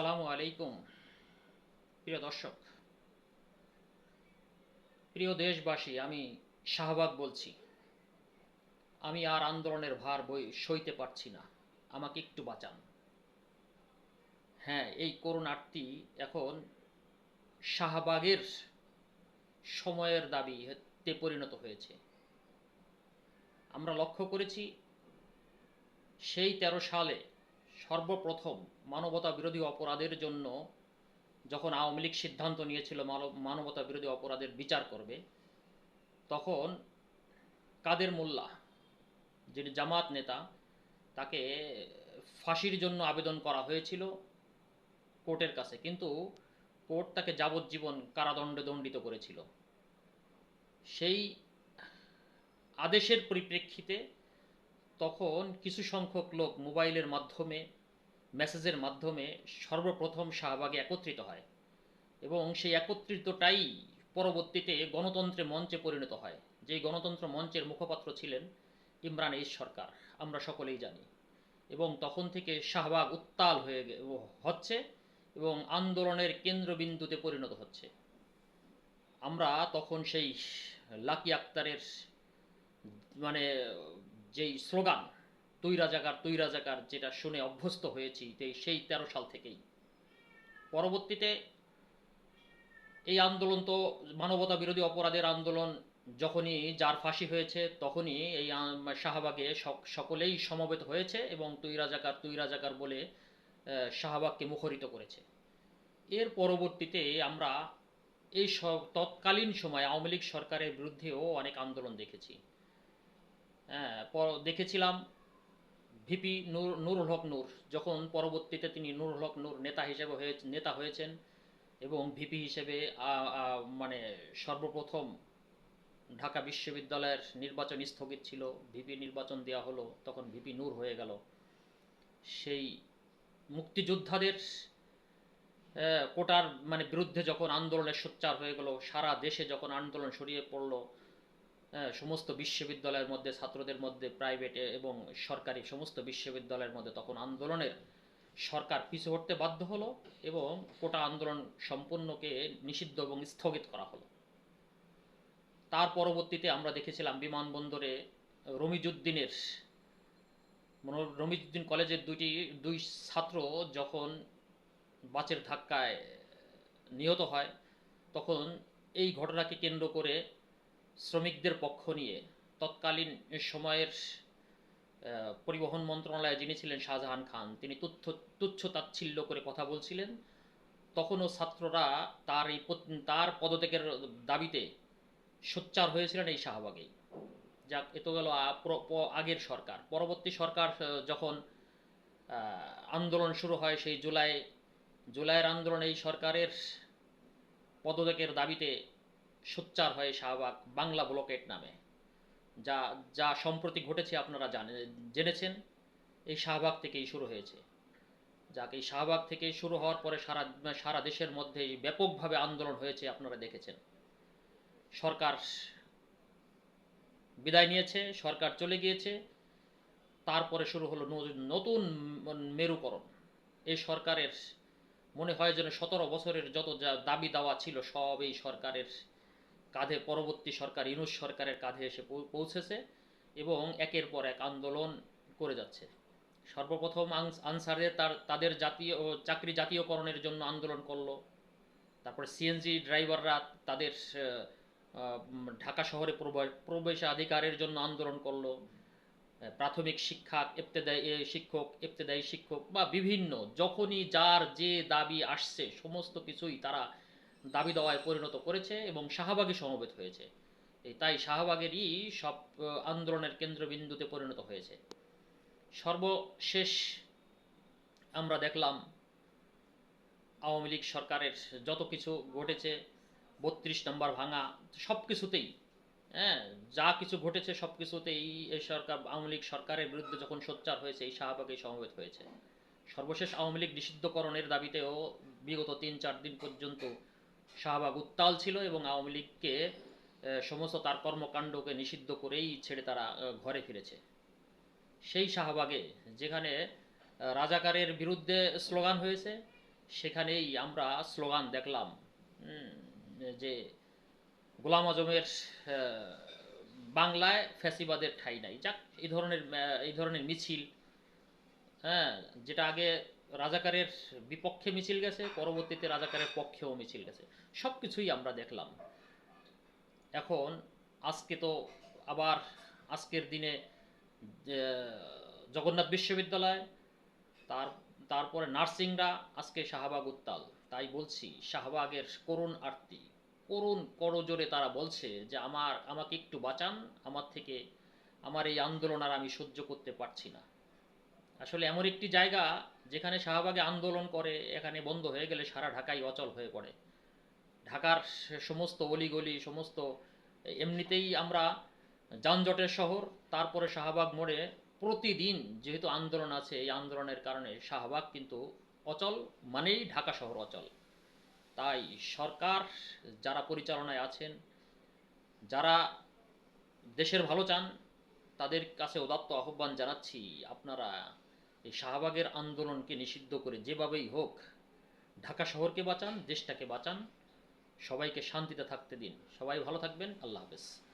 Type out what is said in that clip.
আসসালামু আলাইকুম। প্রিয় দর্শক, প্রিয় দেশবাসী, আমি শাহবাগ বলছি। আমি আর আন্দোলনের ভার বই, সইতে পারছি না। আমাকে একটু বাঁচান। হ্যাঁ এই করুণার্থী এখন শাহবাগের সময়ের দাবিতে পরিণত হয়েছে। আমরা লক্ষ্য করেছি, সেই তেরো সালে সর্বপ্রথম মানবতা বিরোধী অপরাধের জন্য যখন আওয়ামী লীগ সিদ্ধান্ত নিয়েছিল মানব- মানবতা বিরোধী অপরাধের বিচার করবে, তখন কাদের মোল্লা, যিনি জামাত নেতা, তাকে ফাঁসির জন্য আবেদন করা হয়েছিল কোর্টের কাছে। কিন্তু কোর্ট তাকে যাবজ্জীবন কারাদণ্ডে দণ্ডিত করেছিল। সেই আদেশের পরিপ্রেক্ষিতে তখন কিছু সংখ্যক লোক মোবাইলের মাধ্যমে, মেসেজের মাধ্যমে সর্বপ্রথম শাহবাগে একত্রিত হয় এবং সেই একত্রিতটাই পরবর্তীতে গণতন্ত্রে মঞ্চে পরিণত হয়। যেই গণতন্ত্র মঞ্চের মুখপাত্র ছিলেন ইমরান এইচ সরকার, আমরা সকলেই জানি। এবং তখন থেকে শাহবাগ উত্তাল হয়ে হচ্ছে এবং আন্দোলনের কেন্দ্রবিন্দুতে পরিণত হচ্ছে। আমরা তখন সেই লাকি আক্তারের মানে যেই স্লোগান তুই রাজাকার তুই রাজাকার যেটা শুনে অভ্যস্ত হয়েছি সেই তেরো সাল থেকেই। পরবর্তীতে এই আন্দোলন তো মানবতা বিরোধী অপরাধের আন্দোলন যখনই যার ফাঁসি হয়েছে তখনই এই শাহবাগে সকলেই সমবেত হয়েছে এবং তুই রাজাকার তুই রাজাকার বলে শাহবাগকে মুখরিত করেছে। এর পরবর্তীতে আমরা এই তৎকালীন সময় আওয়ামী লীগ সরকারের বিরুদ্ধেও অনেক আন্দোলন দেখেছি। দেখেছিলাম ভিপি নূর নুরুল হক নূর যখন পরবর্তীতে তিনি নুরুল হক নূর নেতা হিসেবে হয়ে নেতা হয়েছেন এবং ভিপি হিসেবে মানে সর্বপ্রথম ঢাকা বিশ্ববিদ্যালয়ের নির্বাচন স্থগিত ছিল ভিপি নির্বাচন দেওয়া হলো তখন ভিপি নূর হয়ে গেল। সেই মুক্তিযোদ্ধাদের কোটার মানে বিরুদ্ধে যখন আন্দোলনের সোচ্চার হয়ে গেল সারা দেশে যখন আন্দোলন ছড়িয়ে পড়ল হ্যাঁ, সমস্ত বিশ্ববিদ্যালয়ের মধ্যে, ছাত্রদের মধ্যে প্রাইভেট এবং সরকারি সমস্ত বিশ্ববিদ্যালয়ের মধ্যে তখন আন্দোলনের সরকার পিছু হটতে বাধ্য হলো এবং কোটা আন্দোলন সম্পূর্ণকে নিষিদ্ধ এবং স্থগিত করা হলো। তার পরবর্তীতে আমরা দেখেছিলাম বিমানবন্দরে রমিজুদ্দিনের রমিজুদ্দিন কলেজের দুইটি, দুই ছাত্র যখন বাসের ধাক্কায় নিহত হয়, তখন এই ঘটনাকে কেন্দ্র করে শ্রমিকদের পক্ষ নিয়ে তৎকালীন সময়ের পরিবহন মন্ত্রণালয়ে যিনি ছিলেন শাহজাহান খান, তিনি তুচ্ছ তুচ্ছ তাচ্ছিল্য করে কথা বলছিলেন। তখনও ছাত্ররা তার এই তার পদত্যাগের দাবিতে সোচ্চার হয়েছিলেন এই শাহবাগেই। যাক, এ তো গেল আগের সরকার। পরবর্তী সরকার যখন আন্দোলন শুরু হয় সেই জুলাই, জুলাইয়ের আন্দোলন এই সরকারের পদত্যাগের দাবিতে সোচ্চার হয় শাহবাগ বাংলা ব্লকেট নামে, যা যা সম্প্রতি ঘটেছে আপনারা জানে, জেনেছেন, এই শাহবাগ থেকেই শুরু হয়েছে। যাকে, এই শাহবাগ থেকে শুরু হওয়ার পরে সারা সারা দেশের মধ্যে ব্যাপকভাবে আন্দোলন হয়েছে আপনারা দেখেছেন। সরকার বিদায় নিয়েছে, সরকার চলে গিয়েছে, তারপরে শুরু হলো নতুন মেরুকরণ। এই সরকারের মনে হয় যেন সতেরো বছরের যত যা দাবি দাওয়া ছিল, সব এই সরকারের কাঁধে পরবর্তী সরকার ইনুস সরকারের কাঁধে এসে পৌঁছেছে এবং একের পর এক আন্দোলন করে যাচ্ছে। সর্বপ্রথম আনস- আনসারের তার, তাদের জাতীয় চাকরি জাতীয়করণের জন্য আন্দোলন করল। তারপরে সিএনজি ড্রাইভাররা তাদের ঢাকা শহরে প্রবে- প্রবেশাধিকারের জন্য আন্দোলন করল। প্রাথমিক শিক্ষা ইবতেদায়ী শিক্ষক ইবতেদায়ী শিক্ষক বা বিভিন্ন যখনই যার যে দাবি আসছে, সমস্ত কিছুই তারা দাবি দেওয়ায় পরিণত করেছে এবং শাহবাগে সমবেত হয়েছে। তাই শাহবাগেরই সব আন্দোলনের কেন্দ্রবিন্দুতে পরিণত হয়েছে। সর্বশেষ আমরা দেখলাম, আওয়ামী লীগ সরকারের যত কিছু ঘটেছে, বত্রিশ নম্বর ভাঙা, সব কিছুতেই হ্যাঁ যা কিছু ঘটেছে সব কিছুতেই এই সরকার, আওয়ামী লীগ সরকারের বিরুদ্ধে যখন সোচ্চার হয়েছে, এই শাহবাগে সমবেত হয়েছে। সর্বশেষ আওয়ামী লীগ নিষিদ্ধকরণের দাবিতেও বিগত তিন চার দিন পর্যন্ত শাহবাগ উত্তাল ছিল এবং আওয়ামী লীগকে সমস্ত তার কর্মকাণ্ডকে নিষিদ্ধ করেই ছেড়ে তারা ঘরে ফিরেছে। সেই শাহবাগে যেখানে রাজাকারের বিরুদ্ধে স্লোগান হয়েছে, সেখানেই আমরা স্লোগান দেখলাম যে গোলাম আজমের বাংলায় ফ্যাসিবাদের ঠাই নাই। যাক, এই ধরনের এই ধরনের মিছিল হ্যাঁ যেটা আগে রাজাকারের বিপক্ষে মিছিল গেছে, পরবর্তীতে রাজাকারের পক্ষেও মিছিল গেছে। সব কিছুই আমরা দেখলাম। এখন আজকে তো আবার আজকের দিনে জগন্নাথ বিশ্ববিদ্যালয়, তার, তারপরে নার্সিংরা, আজকে শাহবাগ উত্তাল। তাই বলছি, শাহবাগের করুণ আরতি। করুণ করজোরে তারা বলছে যে, আমার, আমাকে একটু বাঁচান, আমার থেকে, আমার এই আন্দোলন আর আমি সহ্য করতে পারছি না। আসলে এমন একটি জায়গা যেখানে শাহবাগে আন্দোলন করে, এখানে বন্ধ হয়ে গেলে সারা ঢাকাই অচল হয়ে পড়ে। ঢাকার সমস্ত অলিগলি, সমস্ত এমনিতেই আমরা যানজটের শহর, তারপরে শাহবাগ মোড়ে প্রতিদিন যেহেতু আন্দোলন আছে, এই আন্দোলনের কারণে শাহবাগ কিন্তু অচল মানেই ঢাকা শহর অচল। তাই সরকার যারা পরিচালনায় আছেন, যারা দেশের ভালো চান, তাদের কাছে উদাত্ত আহ্বান জানাচ্ছি, আপনারা এই শাহবাগের আন্দোলনকে নিষিদ্ধ করে যেভাবেই হোক ঢাকা শহরকে বাঁচান, দেশটাকে বাঁচান, সবাইকে শান্তিতে থাকতে দিন। সবাই ভালো থাকবেন। আল্লাহ হাফেজ।